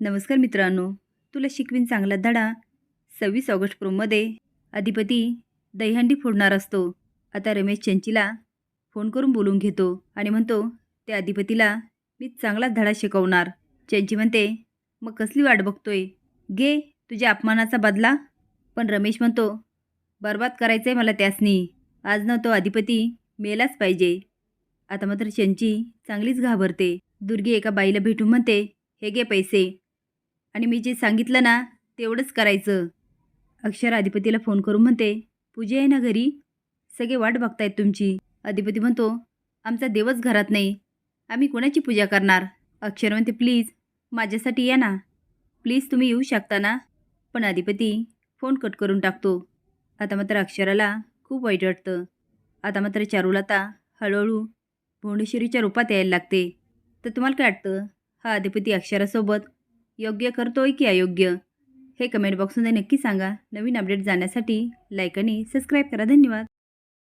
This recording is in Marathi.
नमस्कार मित्रांनो तुला शिकवीन चांगला धडा. सव्वीस ऑगस्ट प्रोमध्ये अधिपती दहीहंडी फोडणार असतो. आता रमेश चंचीला फोन करून बोलून घेतो आणि म्हणतो त्या अधिपतीला मी चांगलाच धडा शिकवणार. चंची म्हणते मग कसली वाट बघतोय? घे तुझ्या अपमानाचा बदला. पण रमेश म्हणतो बर्बाद करायचं आहे मला त्यासनी. आज न तो अधिपती मेलाच पाहिजे. आता मात्र चंची चांगलीच घाबरते. दुर्गी एका बाईला भेटून म्हणते हे घे पैसे. आणि मी जे सांगितलं ना तेवढंच करायचं. अक्षर अधिपतीला फोन करून म्हणते पूजा आहे ना घरी? सगळे वाट बघतायत तुमची. अधिपती म्हणतो आमचा देवच घरात नाही. आम्ही कोणाची पूजा करणार? अक्षर म्हणते प्लीज माझ्यासाठी या ना. प्लीज तुम्ही येऊ शकता ना? पण अधिपती फोन कट करून टाकतो. आता मात्र अक्षराला खूप वाईट वाटतं. आता मात्र चारुलता हळूहळू भुवनेश्वरीच्या रूपात यायला लागते. तर तुम्हाला काय वाटतं? हा अधिपती अक्षरासोबत योग्य करतोय की अयोग्य? हे कमेंट बॉक्समध्ये नक्की सांगा. नवीन अपडेट जाण्यासाठी लाईक आणि सबस्क्राईब करा. धन्यवाद.